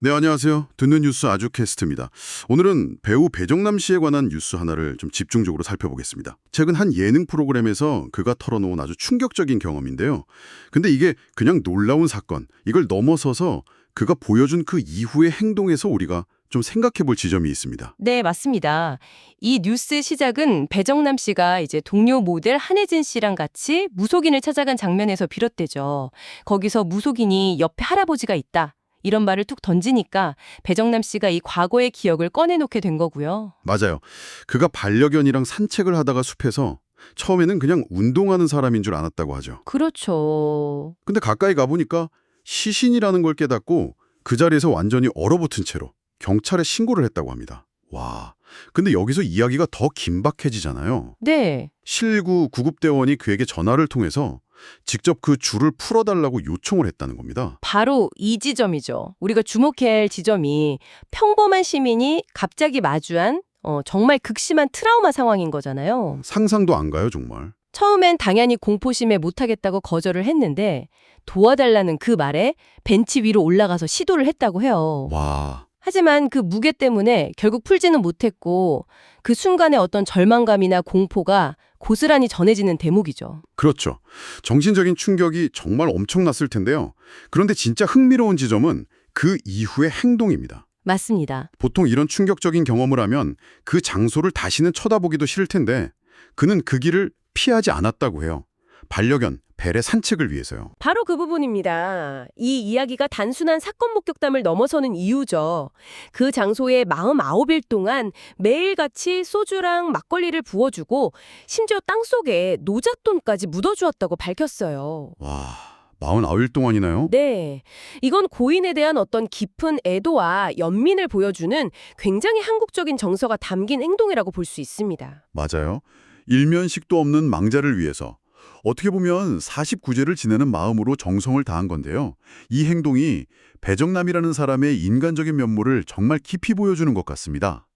네, 안녕하세요. 듣는 뉴스 아주캐스트입니다. 오늘은 배우 배정남 씨에 관한 뉴스 하나를 좀 집중적으로 살펴보겠습니다. 최근 한 예능 프로그램에서 그가 털어놓은 아주 충격적인 경험인데요. 근데 이게 그냥 놀라운 사건, 이걸 넘어서서 그가 보여준 그 이후의 행동에서 우리가 좀 생각해 볼 지점이 있습니다. 네, 맞습니다. 이 뉴스 시작은 배정남 씨가 이제 동료 모델 한혜진 씨랑 같이 무속인을 찾아간 장면에서 비롯되죠. 거기서 무속인이 옆에 할아버지가 있다. 이런 말을 툭 던지니까 배정남 씨가 이 과거의 기억을 꺼내놓게 된 거고요. 맞아요. 그가 반려견이랑 산책을 하다가 숲에서 처음에는 그냥 운동하는 사람인 줄 알았다고 하죠. 그렇죠. 근데 가까이 가보니까 시신이라는 걸 깨닫고 그 자리에서 완전히 얼어붙은 채로 경찰에 신고를 했다고 합니다. 와, 근데 여기서 이야기가 더 긴박해지잖아요. 네, 실구 구급대원이 그에게 전화를 통해서 직접 그 줄을 풀어달라고 요청을 했다는 겁니다. 바로 이 지점이죠. 우리가 주목해야 할 지점이 평범한 시민이 갑자기 마주한 어, 정말 극심한 트라우마 상황인 거잖아요. 상상도 안 가요, 정말. 처음엔 당연히 공포심에 못하겠다고 거절을 했는데 도와달라는 그 말에 벤치 위로 올라가서 시도를 했다고 해요. 와, 하지만 그 무게 때문에 결국 풀지는 못했고 그 순간의 어떤 절망감이나 공포가 고스란히 전해지는 대목이죠. 그렇죠. 정신적인 충격이 정말 엄청났을 텐데요. 그런데 진짜 흥미로운 지점은 그 이후의 행동입니다. 맞습니다. 보통 이런 충격적인 경험을 하면 그 장소를 다시는 쳐다보기도 싫을 텐데 그는 그 길을 피하지 않았다고 해요. 반려견, 벨의 산책을 위해서요. 바로 그 부분입니다. 이 이야기가 단순한 사건 목격담을 넘어서는 이유죠. 그 장소에 49일 동안 매일같이 소주랑 막걸리를 부어주고 심지어 땅속에 노잣돈까지 묻어주었다고 밝혔어요. 와, 49일 동안이나요? 네. 이건 고인에 대한 어떤 깊은 애도와 연민을 보여주는 굉장히 한국적인 정서가 담긴 행동이라고 볼 수 있습니다. 맞아요. 일면식도 없는 망자를 위해서 어떻게 보면 49제를 지내는 마음으로 정성을 다한 건데요. 이 행동이 배정남이라는 사람의 인간적인 면모를 정말 깊이 보여주는 것 같습니다.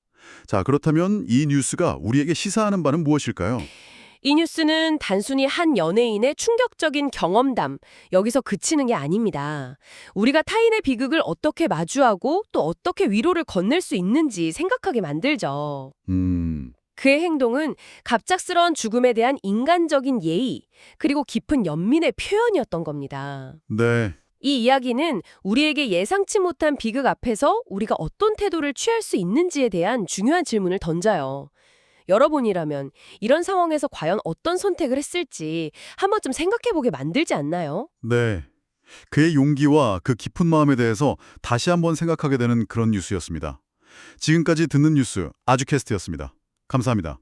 자, 그렇다면 이 뉴스가 우리에게 시사하는 바는 무엇일까요? 이 뉴스는 단순히 한 연예인의 충격적인 경험담, 여기서 그치는 게 아닙니다. 우리가 타인의 비극을 어떻게 마주하고 또 어떻게 위로를 건넬 수 있는지 생각하게 만들죠. 음, 그의 행동은 갑작스러운 죽음에 대한 인간적인 예의, 그리고 깊은 연민의 표현이었던 겁니다. 네. 이 이야기는 우리에게 예상치 못한 비극 앞에서 우리가 어떤 태도를 취할 수 있는지에 대한 중요한 질문을 던져요. 여러분이라면 이런 상황에서 과연 어떤 선택을 했을지 한 번쯤 생각해보게 만들지 않나요? 네. 그의 용기와 그 깊은 마음에 대해서 다시 한번 생각하게 되는 그런 뉴스였습니다. 지금까지 듣는 뉴스 아주캐스트였습니다. 감사합니다.